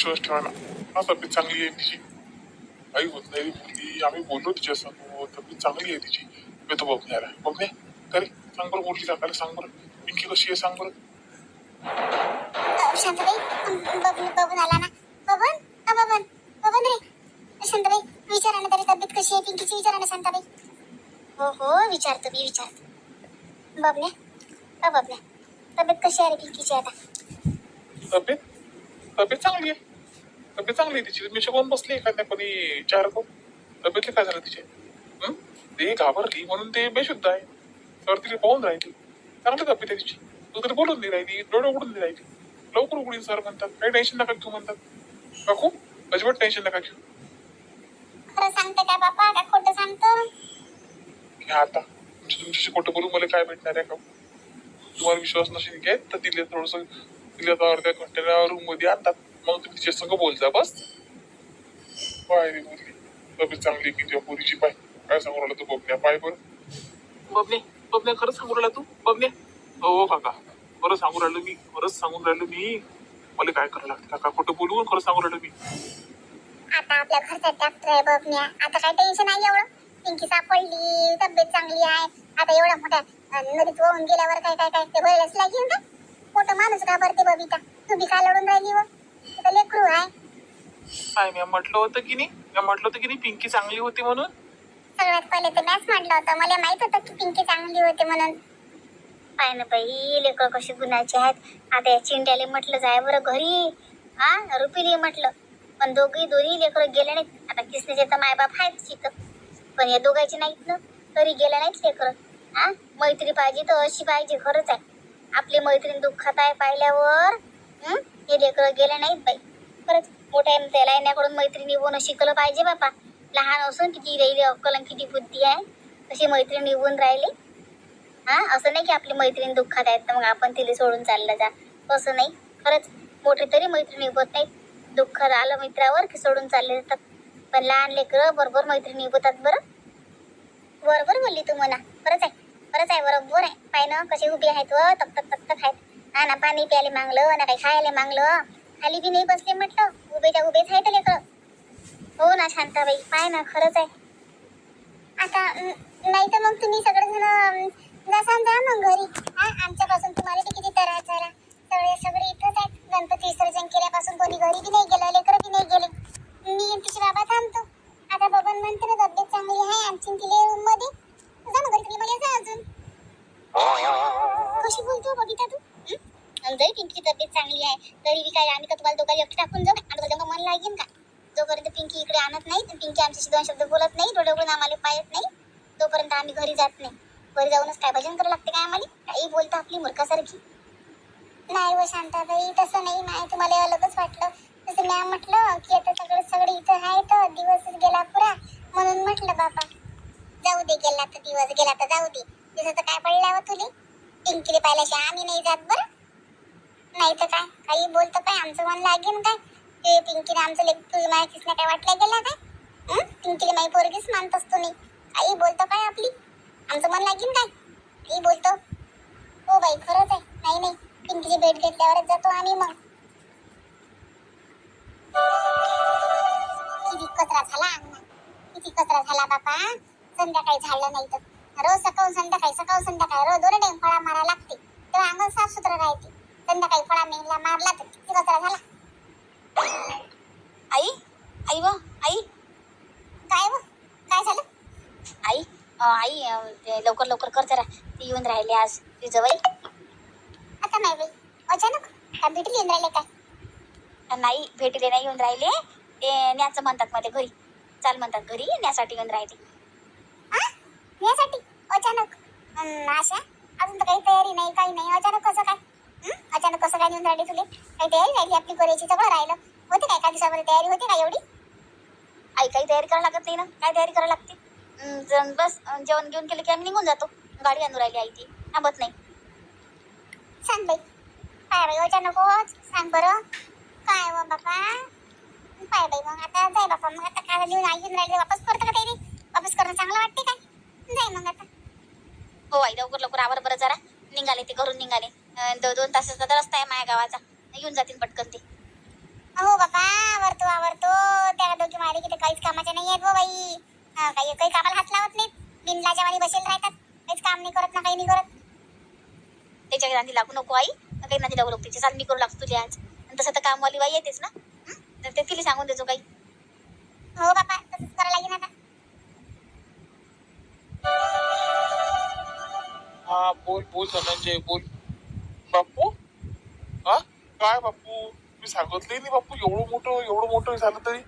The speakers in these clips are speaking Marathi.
विश्वास ठेवा ना हा तब्येत चांगली आहे तिची आई होत नाही मुलगी आम्ही बोललो तिच्या संग तब्येत चांगली आहे तिची येतो बघण्याला बघणे तरी सांग बरं मुरली काकाला सांग बरं पिंकी कशी आहे सांग बरं शांताबाई बबन बबन आला ना बबन अ बबन बबन रे शांताबाई विचारा ना तरी तब्येत कशी आहे पिंकीची विचारा ना शांताबाई हो हो विचारतो मी विचारतो बबल्या अ बबल्या तब्येत कशी आहे रे पिंकीची आता तब्येत तब्येत चांगली आहे तब्येत चांगली तिची. मी शिकवून बसली एखाद्या कोणी चार को तब्येतले काय झालं तिचे? ते घाबरली म्हणून ते बेशुद्ध आहे. तर तिथे पाहून राहिली. चांगली तब्येत आहे तिची. तू तरी बोलून नाही राहिली. डोळे उघडून नाही राहिली. लवकर उघडीन सर म्हणतात. काही टेन्शन नका घेऊ म्हणतात. काकू अजिबात टेन्शन नका घेऊ. खरं सांगते का बापा? का खोटं सांगतो? घ्या आता. तुमच्या तुमच्याशी खोटं बोलून मला काय भेटणार आहे का? तुम्हाला विश्वास नसेल घ्या तर तिला थोडस तिला आता अर्ध्या घंट्याला रूममध्ये आणतात. मग तुम्ही तिच्या संग बोलता बस. पाय रे मुलगी. तब्येत चांगली की तुझ्या पोरीची पाय? काय सांगू राहिला तू बघण्या पाय बरं. बबने बबने खरंच सांगू राहिला तू? बबने हो काका. खरं सांगू राहिलो मी खरंच सांगून राहिलो मी. मला काय करायला लागतं काका? खोटं बोलून खरं सांगू राहिलो मी. आता आपल्या घरचा डॉक्टर आहे बबन्या. आता काय टेन्शन आहे एवढं. पिंकी सापडली तब्येत चांगली आहे. आता एवढ्या मोठ्या अं, नदीत वाहून गेल्यावर काय काय काय ते व्हायलाच लागेल ना मोठं माणूस घाबरते बबिता. तू बी काय लढून राहिली व? तिथं लेकरू आहे काय मी म्हटलं होतं की नाही? मी म्हटलं होतं की नाही पिंकी चांगली होती म्हणून? सगळ्यात पहिले तर मॅच म्हटलं होतं. मला माहीत होतं की पिंकी चांगली होती म्हणून. पाय ना बाई लेकर कशी गुणाचे आहेत. आता या चिंट्याले म्हटलं जाय बरं घरी. हा रुपीले म्हटलं. पण दोघी दोन्ही लेकर गेले नाहीत. आता किसनेचे तर मायबाप आहेत तिथं. पण या दोघांचे नाहीत ना. तरी गेले नाहीत लेकर. हा मैत्री पाहिजे तर अशी पाहिजे खरंच आहे. आपली मैत्रीण दुःखात आहे पाहिल्यावर हं? हे लेकरं गेले नाहीत बाई. खरंच मोठ्या त्याला येण्याकडून मैत्रिणी निभून शिकलं पाहिजे बापा. लहान असून किती राहिली अक्कल आणि किती बुद्धी आहे. तशी मैत्रीण निभून राहिली. हां असं नाही की आपली मैत्रीण दुःखात आहेत तर मग आपण तिला सोडून चाललं जा. असं नाही. खरंच मोठे तरी मैत्रिणी निघत नाहीत. दुःख आलं मित्रावर की सोडून चालले जातात. पण लहान लेकरं बरोबर मैत्रिणी निघतात बरं. बरोबर बोलली तू म्हणा. खरंच आहे. खरंच आहे बरोबर आहे. पाय ना कशी उभी आहेत व तक तक तक तक आहेत. हा ना पाणी प्यायला मागलं ना काही खायला मागलं. खाली बी नाही बसले म्हटलं. उभेच्या उभेच आहेत लेकरं. हो ना शांताबाई पाय ना खरंच आहे. आता नाही तर मग तुम्ही सगळेजण जसा जा मग घरी. हा आमच्यापासून तुम्हाला बी किती त्रास झाला. सगळे सगळे इथंच आहेत. गणपती विसर्जन केल्यापासून कोणी घरी बी नाही गेलं लेकरं बी नाही गेले. मी तिचे बाबा थांबतो. आता बबन म्हणते ना तब्येत चांगली आहे आमची तिले रूममध्ये. जा मग घरी तुम्ही मला जा अजून. कशी बोलतो बबिता तू? हं? जरी पिंकी तब्येत चांगली आहे. तरी बी काय आम्ही का तुम्हाला दोघांना एकटे टाकून जाऊ. आणि दोघांना मन लागेल का? जोपर्यंत पिंकी इकडे आणत नाही पिंकी आमच्याशी दोन शब्द बोलत नाही डोळे उघडून आम्हाला पाहत नाही. तोपर्यंत आम्ही घरी जात नाही. घरी जाऊनच काय भजन करावं लागते काय आम्हाला? काही बोलता आपली मूर्खासारखी. नाही व शांताबाई तसं नाही. नाही तुम्हाला अलगच वाटलं. तसं मॅम म्हटलं की आता सगळं सगळं इथं आहे तर दिवसच गेला पुरा. म्हणून म्हटलं बाबा जाऊ दे गेला तर दिवस गेला तर जाऊ दे. दिवसाचं काय पडलं व तुले? पिंकीले पाहिल्याशिवाय आम्ही नाही जात बरं. नाही तर काय? काही बोलतं काय? आमचं मन लागेल काय? ते पिंकीने आमचं लेक तुझी माहितीच काय वाटलं गेला काय? हं? पिंकीला माही पोरगीच मानत असतो नाही. काही बोलतो काय आपली? आमचं मन लागेल काय? काही बोलतो. हो बाई खरंच आहे. नाही नाही. पिंकीची भेट घेतल्यावरच जातो आम्ही मग. किती कचरा झाला अंगणात. किती कचरा झाला बापा. संध्याकाळी झालं नाही तर. रोज सकाळ संध्याकाळी सकाळ संध्याकाळी. रोज दोन टाइम फळा मारा लागते. तेव्हा अंगण साफ सुथरं राहते. संध्याकाळी फळा मेला मारला तर किती कचरा झाला? आई आई व आई. काय व? काय झालं? आई आई लवकर लवकर कर जरा. ती येऊन राहिले आज ती जवळ आता नाही बाई. अचानक? काय भेटली येऊन राहिले काय? नाही भेटीले नाही येऊन राहिले. ते न्याचं म्हणतात मध्ये घरी. चाल म्हणतात घरी न्यासाठी येऊन राहिले. अचानक? अं, आशा? अजून तर काही तयारी नाही काही नाही. अचानक कसं काय? अचानक कसं काय नेऊन राहिली तुले? काही तयारी राहिली आपली करायची सगळं राहिलं. होते काय एका दिवसामध्ये तयारी होते का एवढी? आई काही तयारी करायला लागत नाही ना. काय तयारी करायला लागते? बस जेवण घेऊन केलं की आम्ही निघून जातो. गाडी आणून राहिली आई ती. थांबत नाही. सांग बाई. काय बाई अचानक सांग बरं. काय व बापा पाय बाई मग आता जाय बापा मग आता काय नेऊन आई घेऊन राहिले. वापस करतं का तयारी? वापस करणं चांगलं वाटते काय? जाय मग आता. हो आई लवकर लवकर. आवर बरं जरा. निघाले ते घरून निघाले. दो- दोन तासाचा तर रस्ता आहे माझ्या गावाचा. येऊन जातील पटकन ते. हो बापा काहीच कामाच्या नाही आहेत व बाई. हा, काही काही कामाला हात लावत नाहीत. बिनलाजावानी बसेल राहतात. काहीच काम नाही करत ना काही नाही करत. त्याच्या नांदी लागू नको आई. काही नांदी लागू नको. तिच्या चाल मी करू लागतो तुझी आज. तसं तर कामवाली बाई येतेच ना? तर ते तिला सांगून देतो काही. हो बापा तसंच करावं लागेल आता. हा बोल बोल धनंजय बोल. बापू? हा? काय बापू? मी सांगितले नाही बापू एवढं मोठं एवढं मोठं झालं तरी.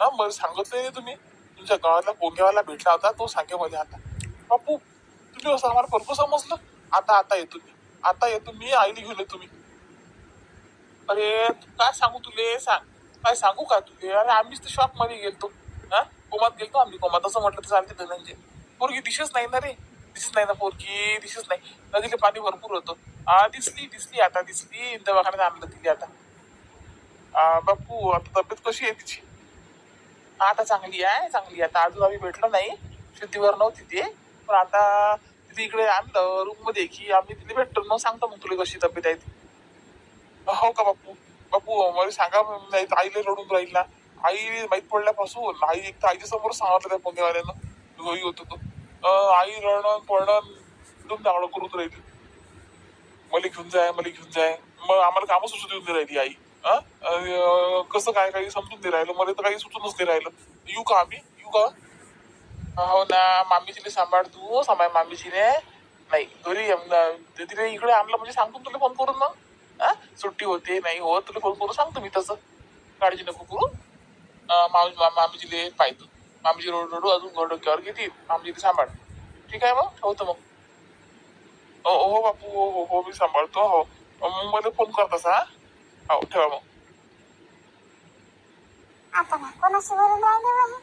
हा मला सांगितले नाही तुम्ही. तुमच्या गावातला पोंग्यावाला भेटला होता तो सांगेमध्ये आता बापू तुम्ही असं आम्हाला बरोबर समजलं. आता आता येतो मी. आता येतो मी आईने घेऊन येतो मी. अरे काय सांगू तुले? सांग. काय सांगू का तुले? अरे आम्हीच तर शॉपमध्ये गेलतो. हा? कोमात गेलतो आम्ही. कोमात असं म्हटलं तर चालते धनंजय. पोरगी डिशेस नाही ना रे. दिसत नाही ना पोरगी दिसत नाही. नदीला पाणी भरपूर होतं. आ दिसली दिसली आता दिसली. दवाखान्यात आणलं तिने आता. आ, बापू आता तब्येत कशी आहे तिची? आता चांगली आहे चांगली. आहे आता अजून आम्ही भेटलो नाही. शेतीवर नव्हती ते. पण आता तिथे इकडे आणलं रूममध्ये की आम्ही तिथे भेटतो मग सांगतो मग तुला कशी तब्येत आहे ती. हो का बापू? बापू मला सांगा नाही तर आईला रडून राहील. ना आई माहीत पडल्यापासून आई एक तर आईच्या समोर सांगितलं त्या पुणेवाल्यानं होतो तो. आई रडण पडण एकदम चांगलं करून राहिली. मला घेऊन जाय मला घेऊन जाय. मग आम्हाला कामं सुचून देऊन नाही राहिली आई. हा? कसं काय काही समजून नाही राहिलं. मला तर काही सुचूनच नाही राहिलं. येऊ का आम्ही? येऊ का? हो ना मामीजीने सांभाळ तू सांभाळ मामीजीने नाही घरी तिने इकडे आणलं म्हणजे सांगतो तुला फोन करून ना हा सुट्टी होते नाही हो तुला फोन करून सांगतो मी तसं. काळजी नको करू. मामी मा- मामीजीले पाहतो. मामीजी रोड रोडू अजून घर डोक्यावर घेतील मामीजीले सांभाळ. ठीक आहे मग? ठेवतो मग. हो हो बापू हो हो हो मी सांभाळतो हो. मग मला फोन कर तसा हा? हो ठेवा मग. आता ना कोणाशी बोलून राहिले बा?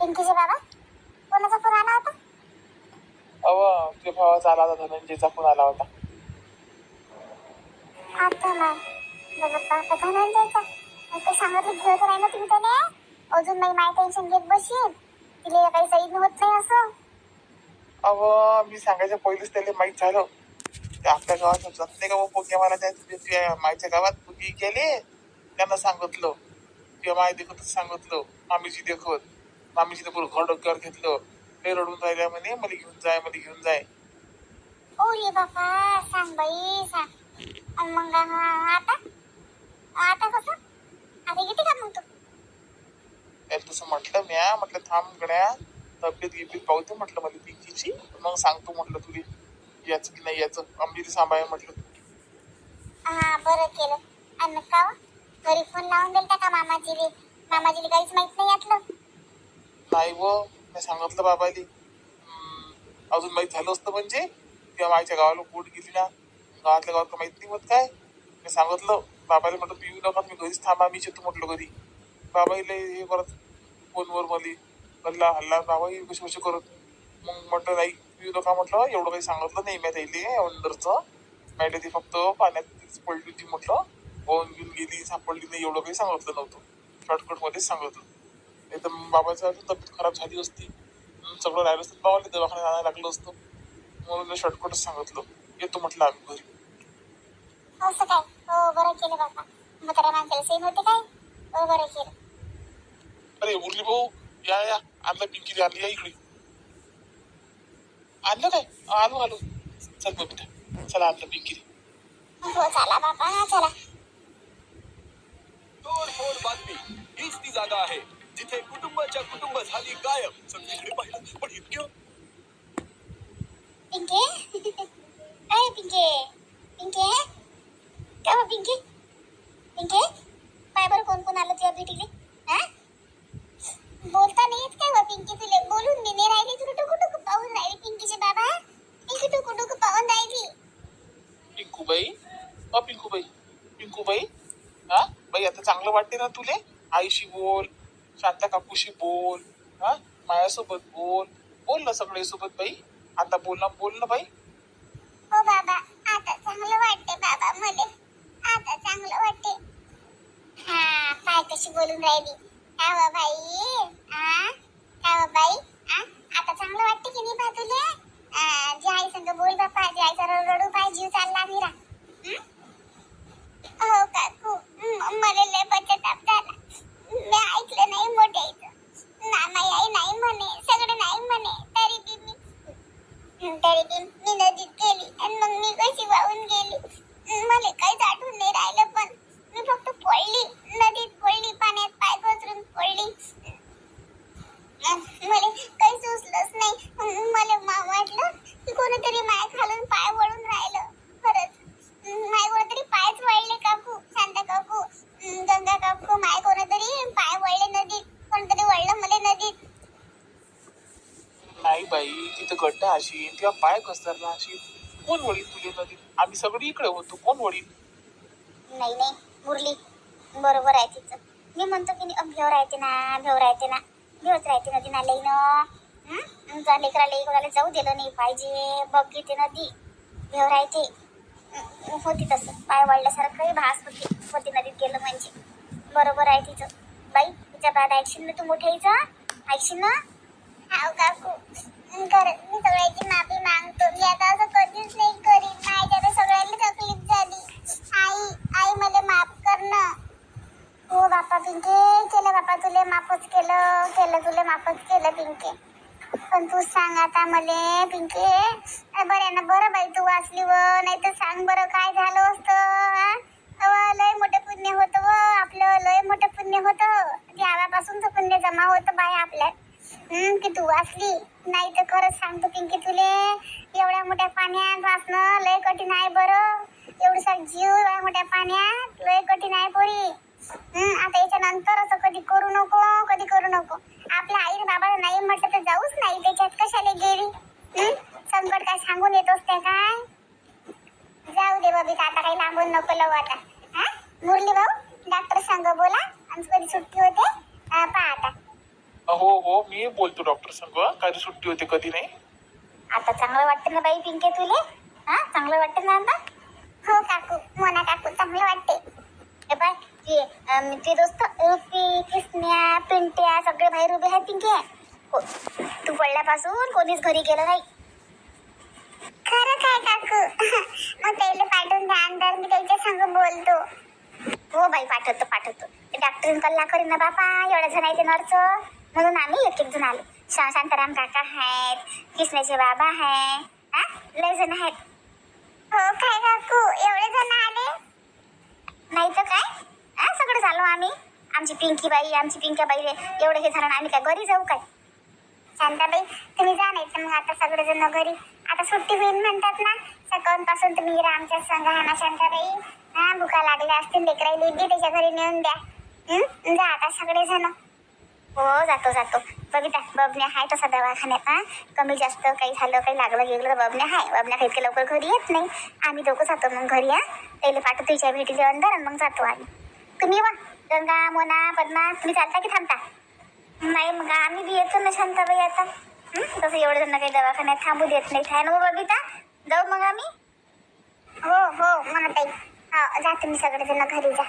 पिंकीचे बाबा कोणाचा फोन आला होता? अव तुझ्या भावाचा आला होता धनंजयचा फोन आला होता. आता नाही बघा बापा धनंजयचा. मग ते सांगितलं घेत राहिलं तुम्ही त्याने? अजून नाही माय टेन्शन घेत बशील तिला काही सईद होत नाही असं. अव मी सांगायच्या पहिलेच त्याला माहीत झालं. ते आपल्या गावात जात नाही का पोगे मला त्या मायच्या गावात पोगी गेले. त्यांना सांगितलं. किंवा माय देखतच सांगितलं. मामीजी देखत. मामीजी पूर्ण घर डोक्यावर घेतलं. ते रडून राहिल्या म्हणे मला घेऊन जाय मला घेऊन जाय. ओ ये बापा सांग बाई सांग. मग हा, आता? आता कसं? आता येते का मग तू? त्याला तसं म्हटलं म्या म्हटलं थांब गड्या तब्येत गिब्येत पाहू दे म्हटलं मला पिंकीची. मग सांगतो म्हटलं तुला याचं की नाही याचं. आमची सांभाळ म्हटलं. हा बरं केलं. आणि का हो? घरी फोन लावून दिलता का मामाजीले? मामाजीले काहीच माहीत नाही यातलं? नाही व मी सांगितलं बाबाली. हम्म, अजून माहीत झालं असतं म्हणजे किंवा माझ्या गावाला पोट गेली ना गावातल्या गावात माहीत नाही होत काय. मी सांगितलं बाबाला म्हटलं येऊ नका मी घरीच थांबा मीच येतो म्हटलं घरी. बाबाईला हे करत फोनवर मली हल्ला हल्ला बाबाई कशी कशी करत. मग म्हटलं नाही मी नका म्हटलं? एवढं काही सांगितलं नाही मी त्याईले अंदरचं. माहिती ती फक्त पाण्यात पडली होती म्हटलं. वाहून घेऊन गेली सापडली नाही एवढं काही सांगितलं नव्हतं. शॉर्टकटमध्येच सांगितलं. नाही तर बाबाचं अजून तब्येत खराब झाली असती. सगळं राहिलं असतं बाबाला दवाखान्यात आणायला लागलं असतं. म्हणून शॉर्टकटच सांगितलं. येतो म्हटलं आम्ही घरी. असं काय? हो बरं केलं बाबा. म्हाताऱ्या माणसाला सेम होते काय? हो बरं केलं. अरे मुरली भाऊ या या आणलं पिंकी आणली या इकडे आणलं काय आलो आलो चल बबिता चला आणलं पिंकी हो चला बाबा चला तोडफोड बातमी हीच ती जागा आहे जिथे कुटुंबाच्या कुटुंब झाली गायब सगळीकडे पाहिलं पण इतकं पिंके अरे पिंके पिंके काय हो पिंके पिंके पाय बरं कोण कोण आलं तुझ्या भेटीले हा बोलता नाही येत काय हो पिंकी तुले? बोलून मी नाही राहिली. तुला टुकू टुकू पाहून राहिली पिंकीचे बाबा. पिंकी टुकू टुकू पाहून राहिली. पिंकूबाई? अ पिंकूबाई. पिंकूबाई? हा? बाई आता चांगलं वाटते ना तुले? आईशी बोल शांता काकूशी बोल हा? मायासोबत बोल. बोल ना सगळे सोबत बाई. आता बोल ना बोल ना बाई. हो बाबा आता चांगलं वाटते बाबा मला. आता चांगलं वाटते. हा पाय कशी बोलून राहिली. व बाई. हो चांगलं वाटतं की नाही बा तुले? हो मला लय पश्चाताप झाला. मी ऐकलं नाही मोठे नाना आई नाही म्हणे सगळं नाही म्हणे तरी बी मी मी नदीत गेली. बाई तिथं गड्डं अशी किंवा पाय घसरला अशी कोण वडील तुझे नदीत? आम्ही सगळी इकडे होतो. कोण वडील नाही नाही मुरली. बरोबर आहे तिचं. मी म्हणतो की नाही, भेव राहते ना भेव राहते ना. भेवच राहते नदी ना न. जा लेकराला कोणाला जाऊ दिलं नाही पाहिजे. बघ घेते नदी. भेव राहते. हं, होती तसं. पाय वाढल्यासारखंही भास होती. होती नदीत गेलं म्हणजे. बरोबर आहे तिचं. बाई तिच्या बाद ऐकशील ना तू मोठ्याईचं ऐकशील ना? हाव काकू. कर मी सगळ्याची माफी मागतो मी आता असं कधीच नाही करीत. माझ्या तर सगळ्याला तकलीफ झाली. आई आई मला माफ कर ना. हो बापा पिंके. केलं बापा तुले माफच केलं. केलं तुले माफच केलं पिंके. पण तू सांग आता मले पिंके. अ, बरं ना बरं बाई तू वाचली व. नाही तर सांग बरं काय झालं असतं लय मोठं पुण्य होतं व. आपलं लय मोठं पुण्य होतं. देवापासून पुण्य जमा होतं बाय आपल्यात की तू वाचली? नाही तर खरंच सांगतो पिंकी तुले एवढ्या मोठ्या पाण्यात वाचणं लय कठीण आहे बरं. एवढसा जीव एवढ्या मोठ्या पाण्यात लय कठीण आहे पोरी. हम्म, आता याच्या नंतर असं कधी करू नको कधी करू नको. आपल्या आई बाबाला नाही म्हटलं तर जाऊच नाही त्याच्यात कशाला गेली? संकट काय सांगून येत असते काय? जाऊ दे बाबी आता काही लांबून नको लव आता. हा? मुरली भाऊ डॉक्टर सांग बोला. आमची कधी सुट्टी होते? पहा आता. हो हो मी बोलतो डॉक्टर संग. कधी सुट्टी होते कधी नाही. आता चांगलं वाटतं ना बाई पिंके तुले? हा चांगलं वाटतं ना आता? हो काकू मोना काकू चांगलं वाटते. बाय ते अं, ते दोस्त रुपी किसन्या पिंट्या सगळे बाहेर उभे आहेत पिंके. हो तू पडल्यापासून कोणीच घरी गेलं नाही. खरं काय काकू? मग त्याला पाठवून द्या अंदर मी त्यांच्या संग बोलतो. हो बाई पाठवतो पाठवतो. ते डॉक्टरीन कल्ला करीन ना बापा एवढ्या जण आहे ते नर्स. म्हणून आम्ही एक एक जण आलो शांताराम काका आहेत कृष्णाचे बाबा आहे हा? लय जण आहेत. हो काय काकू? एवढे जण आले? नाही तर काय? हा सगळं झालो आम्ही. आमची पिंकी बाई आमची पिंक्या बाई एवढे हे झालं आम्ही काय घरी जाऊ काय? शांताबाई तुम्ही जा नाही तर मग आता सगळेजण घरी. आता सुट्टी होईल म्हणतात ना सकाळपासून तुम्ही आमच्या संघ आहे ना शांताबाई? हा भुका लागल्या असतील लेकराई बी त्याच्या घरी नेऊन द्या. जा आता सगळेजण. हो जातो जातो. बघिता बबण्या आहे तसा दवाखान्यात हा? कमी जास्त काही झालं काही लागलं गेलं तर बबण्या आहे बबण्या काही इतक्या लवकर घरी येत नाही. आम्ही दोघं जातो मग घरी हा? त्याला पाठवतो तिच्या भेटीच्या अंदर आणि मग जातो आम्ही. तुम्ही वा गंगा मोना पद्मा तुम्ही चालता की थांबता? नाही मग आम्ही बी येतो ना शांताबाई आता. तसं एवढं जण काही दवाखान्यात थांबू देत नाही आहे ना हो, बबिता? जाऊ मग आम्ही? हो हो म्हणत आहे हो जा तुम्ही सगळेजण घरी जा.